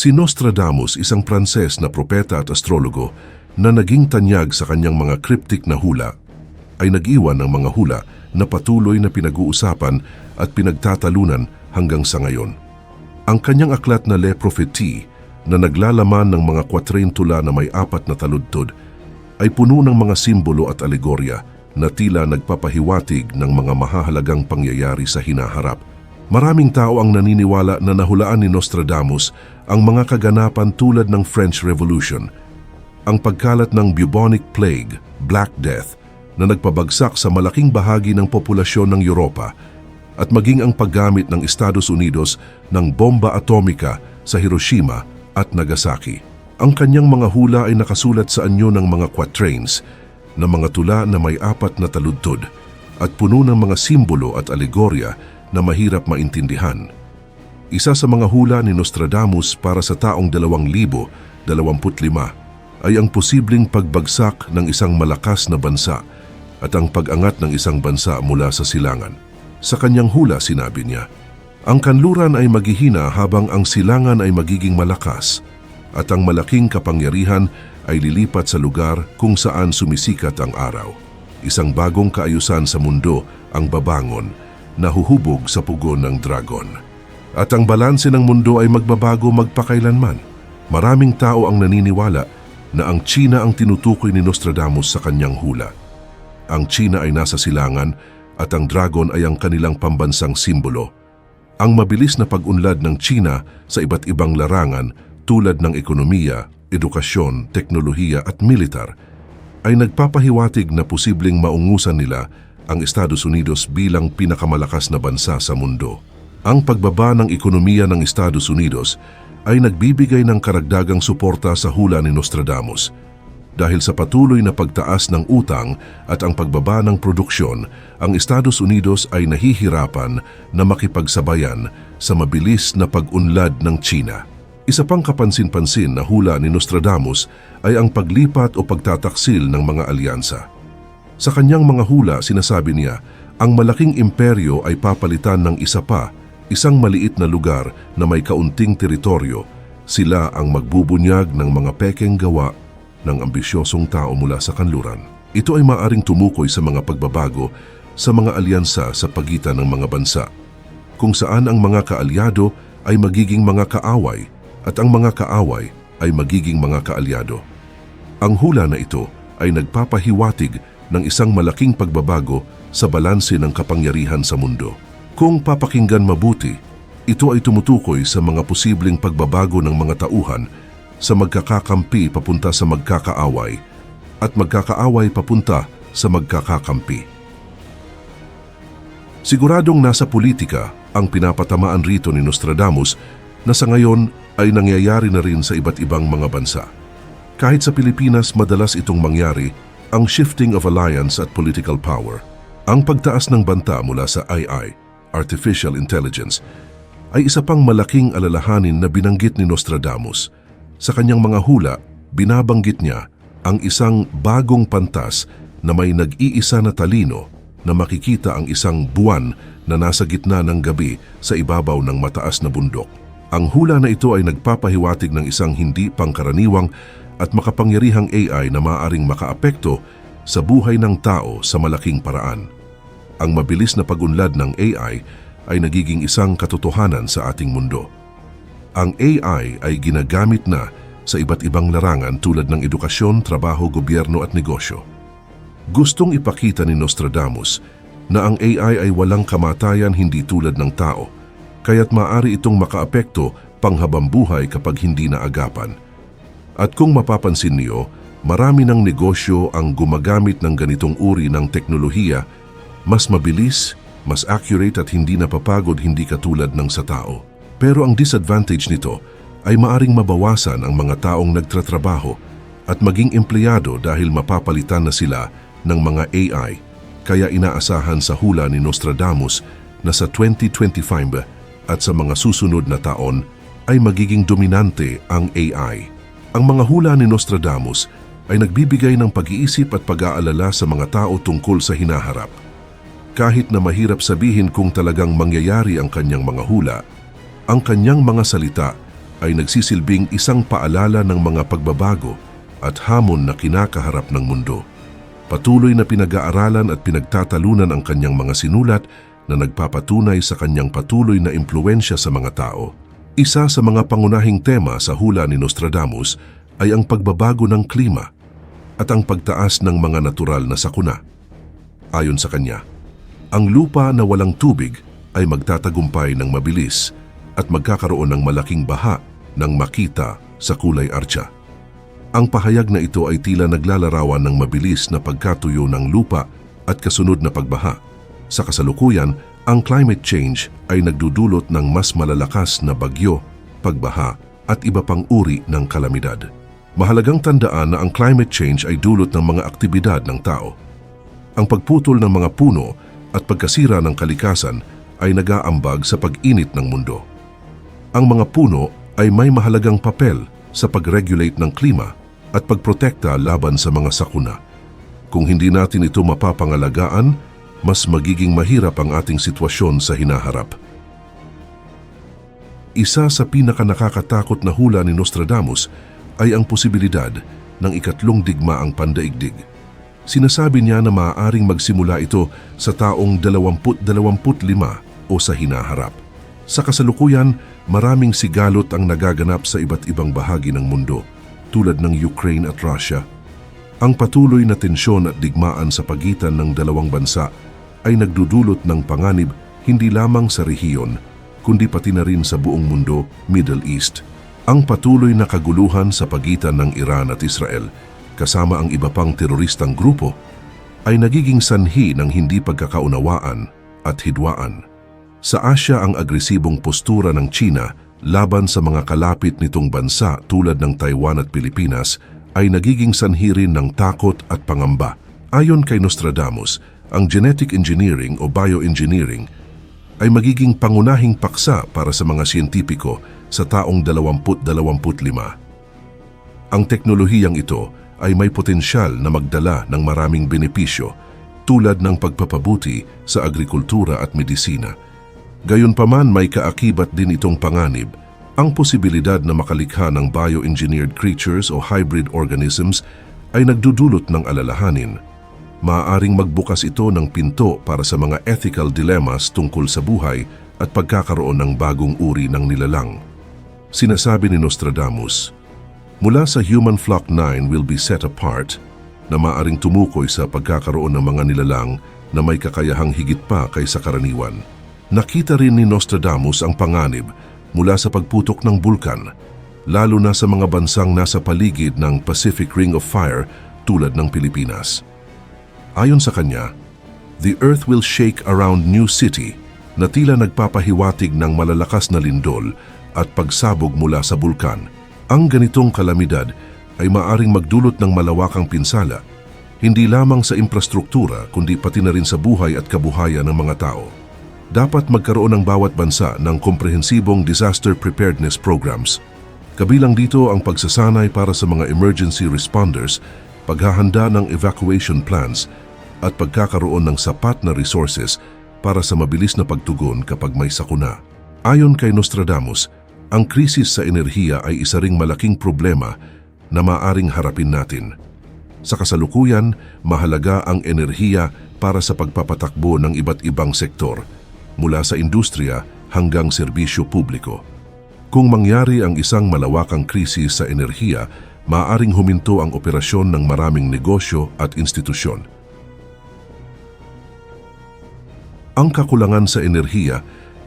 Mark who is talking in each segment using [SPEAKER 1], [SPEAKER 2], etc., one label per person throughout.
[SPEAKER 1] Si Nostradamus, isang Pranses na propeta at astrologo na naging tanyag sa kanyang mga cryptic na hula, ay nag-iwan ng mga hula na patuloy na pinag-uusapan at pinagtatalunan hanggang sa ngayon. Ang kanyang aklat na Le Prophetie na naglalaman ng mga kwatrain tula na may apat na taludtod ay puno ng mga simbolo at alegorya na tila nagpapahiwatig ng mga mahahalagang pangyayari sa hinaharap. Maraming tao ang naniniwala na nahulaan ni Nostradamus ang mga kaganapan tulad ng French Revolution, ang pagkalat ng bubonic plague, Black Death, na nagpabagsak sa malaking bahagi ng populasyon ng Europa at maging ang paggamit ng Estados Unidos ng bomba atomika sa Hiroshima at Nagasaki. Ang kanyang mga hula ay nakasulat sa anyo ng mga quatrains na mga tula na may apat na taludtod at puno ng mga simbolo at alegorya na mahirap maintindihan. Isa sa mga hula ni Nostradamus para sa taong 2025 ay ang posibleng pagbagsak ng isang malakas na bansa at ang pag-angat ng isang bansa mula sa silangan. Sa kanyang hula sinabi niya, ang kanluran ay maghihina habang ang silangan ay magiging malakas at ang malaking kapangyarihan ay lilipat sa lugar kung saan sumisikat ang araw. Isang bagong kaayusan sa mundo ang babangon na huhubog sa pugon ng dragon. At ang balanse ng mundo ay magbabago magpakailanman. Maraming tao ang naniniwala na ang China ang tinutukoy ni Nostradamus sa kanyang hula. Ang China ay nasa silangan at ang dragon ay ang kanilang pambansang simbolo. Ang mabilis na pag-unlad ng China sa iba't ibang larangan tulad ng ekonomiya, edukasyon, teknolohiya at militar ay nagpapahiwatig na posibleng maungusan nila ang Estados Unidos bilang pinakamalakas na bansa sa mundo. Ang pagbaba ng ekonomiya ng Estados Unidos ay nagbibigay ng karagdagang suporta sa hula ni Nostradamus dahil sa patuloy na pagtaas ng utang at ang pagbaba ng produksyon, ang Estados Unidos ay nahihirapan na makipagsabayan sa mabilis na pag-unlad ng China. Isa pang kapansin-pansin na hula ni Nostradamus ay ang paglipat o pagtataksil ng mga alyansa. Sa kanyang mga hula, sinasabi niya, ang malaking imperyo ay papalitan ng isa pa, isang maliit na lugar na may kaunting teritoryo. Sila ang magbubunyag ng mga pekeng gawa ng ambisyosong tao mula sa kanluran. Ito ay maaring tumukoy sa mga pagbabago sa mga alyansa sa pagitan ng mga bansa, kung saan ang mga kaalyado ay magiging mga kaaway at ang mga kaaway ay magiging mga kaalyado. Ang hula na ito ay nagpapahiwatig ng isang malaking pagbabago sa balanse ng kapangyarihan sa mundo. Kung papakinggan mabuti, ito ay tumutukoy sa mga posibleng pagbabago ng mga tauhan sa magkakakampi papunta sa magkakaaway at magkakaaway papunta sa magkakakampi. Siguradong nasa politika ang pinapatamaan rito ni Nostradamus na sa ngayon ay nangyayari na rin sa iba't ibang mga bansa. Kahit sa Pilipinas madalas itong mangyari ang shifting of alliance at political power. Ang pagtaas ng banta mula sa AI, Artificial Intelligence, ay isa pang malaking alalahanin na binanggit ni Nostradamus. Sa kanyang mga hula, binabanggit niya ang isang bagong pantas na may nag-iisa na talino na makikita ang isang buwan na nasa gitna ng gabi sa ibabaw ng mataas na bundok. Ang hula na ito ay nagpapahiwatig ng isang hindi pangkaraniwang at makapangyarihang AI na maaring makaapekto sa buhay ng tao sa malaking paraan. Ang mabilis na pagunlad ng AI ay nagiging isang katotohanan sa ating mundo. Ang AI ay ginagamit na sa iba't ibang larangan tulad ng edukasyon, trabaho, gobyerno at negosyo. Gustong ipakita ni Nostradamus na ang AI ay walang kamatayan hindi tulad ng tao, kaya't maaari itong makaapekto panghabambuhay kapag hindi naagapan. At kung mapapansin niyo, marami ng negosyo ang gumagamit ng ganitong uri ng teknolohiya, mas mabilis, mas accurate at hindi napapagod hindi katulad ng sa tao. Pero ang disadvantage nito ay maaring mabawasan ang mga taong nagtratrabaho at maging empleyado dahil mapapalitan na sila ng mga AI. Kaya inaasahan sa hula ni Nostradamus na sa 2025 at sa mga susunod na taon ay magiging dominante ang AI. Ang mga hula ni Nostradamus ay nagbibigay ng pag-iisip at pag-aalala sa mga tao tungkol sa hinaharap. Kahit na mahirap sabihin kung talagang mangyayari ang kanyang mga hula, ang kanyang mga salita ay nagsisilbing isang paalala ng mga pagbabago at hamon na kinakaharap ng mundo. Patuloy na pinag-aaralan at pinagtatalunan ang kanyang mga sinulat na nagpapatunay sa kanyang patuloy na impluensya sa mga tao. Isa sa mga pangunahing tema sa hula ni Nostradamus ay ang pagbabago ng klima at ang pagtaas ng mga natural na sakuna. Ayon sa kanya, ang lupa na walang tubig ay magtatagumpay ng mabilis at magkakaroon ng malaking baha ng makita sa kulay artsa. Ang pahayag na ito ay tila naglalarawan ng mabilis na pagkatuyo ng lupa at kasunod na pagbaha. Sa kasalukuyan, ang climate change ay nagdudulot ng mas malalakas na bagyo, pagbaha at iba pang uri ng kalamidad. Mahalagang tandaan na ang climate change ay dulot ng mga aktibidad ng tao. Ang pagputol ng mga puno at pagkasira ng kalikasan ay nag-aambag sa pag-init ng mundo. Ang mga puno ay may mahalagang papel sa pag-regulate ng klima at pagprotekta laban sa mga sakuna. Kung hindi natin ito mapapangalagaan, mas magiging mahirap ang ating sitwasyon sa hinaharap. Isa sa pinakanakakatakot na hula ni Nostradamus ay ang posibilidad ng ikatlong digmaang pandaigdig. Sinasabi niya na maaaring magsimula ito sa taong 2025 o sa hinaharap. Sa kasalukuyan, maraming sigalot ang nagaganap sa iba't ibang bahagi ng mundo, tulad ng Ukraine at Russia. Ang patuloy na tensyon at digmaan sa pagitan ng dalawang bansa ay nagdudulot ng panganib hindi lamang sa rehiyon, kundi pati na rin sa buong mundo, Middle East. Ang patuloy na kaguluhan sa pagitan ng Iran at Israel, kasama ang iba pang teroristang grupo, ay nagiging sanhi ng hindi pagkakaunawaan at hidwaan. Sa Asya ang agresibong postura ng China laban sa mga kalapit nitong bansa tulad ng Taiwan at Pilipinas ay nagiging sanhi rin ng takot at pangamba. Ayon kay Nostradamus, ang genetic engineering o bioengineering ay magiging pangunahing paksa para sa mga siyentipiko sa taong 2025. Ang teknolohiyang ito ay may potensyal na magdala ng maraming benepisyo tulad ng pagpapabuti sa agrikultura at medisina. Gayunpaman may kaakibat din itong panganib, ang posibilidad na makalikha ng bioengineered creatures o hybrid organisms ay nagdudulot ng alalahanin. Maaaring magbukas ito ng pinto para sa mga ethical dilemmas tungkol sa buhay at pagkakaroon ng bagong uri ng nilalang. Sinasabi ni Nostradamus, Mula sa human flock 9 will be set apart na maaring tumukoy sa pagkakaroon ng mga nilalang na may kakayahang higit pa kaysa karaniwan. Nakita rin ni Nostradamus ang panganib mula sa pagputok ng bulkan, lalo na sa mga bansang nasa paligid ng Pacific Ring of Fire tulad ng Pilipinas. Ayon sa kanya, the earth will shake around New City na tila nagpapahiwatig ng malalakas na lindol at pagsabog mula sa bulkan. Ang ganitong kalamidad ay maaring magdulot ng malawakang pinsala, hindi lamang sa infrastruktura kundi pati na rin sa buhay at kabuhayan ng mga tao. Dapat magkaroon ng bawat bansa ng komprehensibong disaster preparedness programs. Kabilang dito ang pagsasanay para sa mga emergency responders, paghahanda ng evacuation plans at pagkakaroon ng sapat na resources para sa mabilis na pagtugon kapag may sakuna. Ayon kay Nostradamus, ang krisis sa enerhiya ay isa ring malaking problema na maaring harapin natin. Sa kasalukuyan, mahalaga ang enerhiya para sa pagpapatakbo ng iba't ibang sektor, mula sa industriya hanggang serbisyo publiko. Kung mangyari ang isang malawakang krisis sa enerhiya, maaaring huminto ang operasyon ng maraming negosyo at institusyon. Ang kakulangan sa enerhiya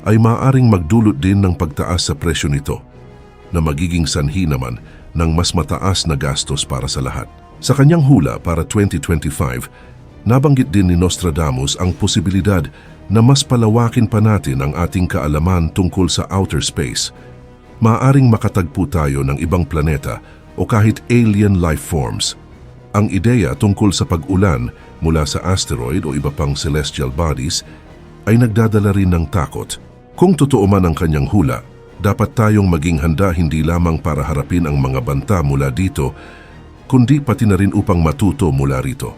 [SPEAKER 1] ay maaaring magdulot din ng pagtaas sa presyo nito, na magiging sanhi naman ng mas mataas na gastos para sa lahat. Sa kanyang hula para 2025, nabanggit din ni Nostradamus ang posibilidad na mas palawakin pa natin ang ating kaalaman tungkol sa outer space. Maaring makatagpo tayo ng ibang planeta o kahit alien life forms. Ang ideya tungkol sa pag-ulan mula sa asteroid o iba pang celestial bodies ay nagdadala rin ng takot. Kung totoo man ang kanyang hula, dapat tayong maging handa hindi lamang para harapin ang mga banta mula dito, kundi pati na rin upang matuto mula rito.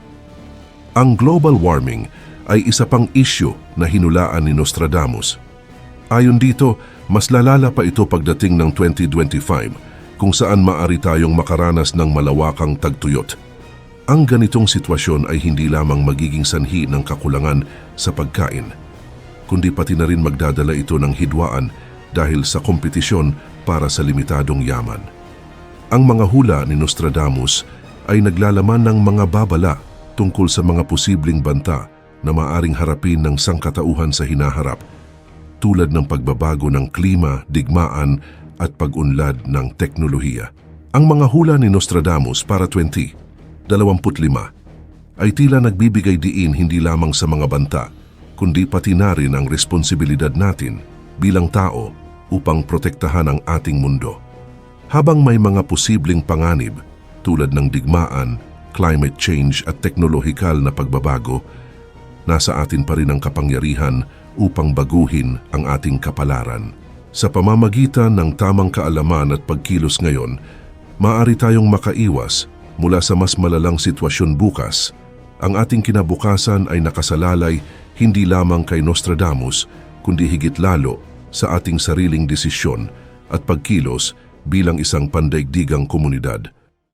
[SPEAKER 1] Ang global warming ay isa pang isyu na hinulaan ni Nostradamus. Ayon dito, mas lalala pa ito pagdating ng 2025 kung saan maari tayong makaranas ng malawakang tagtuyot. Ang ganitong sitwasyon ay hindi lamang magiging sanhi ng kakulangan sa pagkain, kundi pati na rin magdadala ito ng hidwaan dahil sa kompetisyon para sa limitadong yaman. Ang mga hula ni Nostradamus ay naglalaman ng mga babala tungkol sa mga posibleng banta na maaring harapin ng sangkatauhan sa hinaharap tulad ng pagbabago ng klima, digmaan at pag-unlad ng teknolohiya. Ang mga hula ni Nostradamus para 2025 ay tila nagbibigay diin hindi lamang sa mga banta, kundi pati na rin ang responsibilidad natin bilang tao upang protektahan ang ating mundo. Habang may mga posibleng panganib tulad ng digmaan, climate change at teknolohikal na pagbabago, nasa atin pa rin ang kapangyarihan upang baguhin ang ating kapalaran. Sa pamamagitan ng tamang kaalaman at pagkilos ngayon, maaari tayong makaiwas mula sa mas malalang sitwasyon bukas. Ang ating kinabukasan ay nakasalalay hindi lamang kay Nostradamus, kundi higit lalo sa ating sariling desisyon at pagkilos bilang isang pandaigdigang komunidad.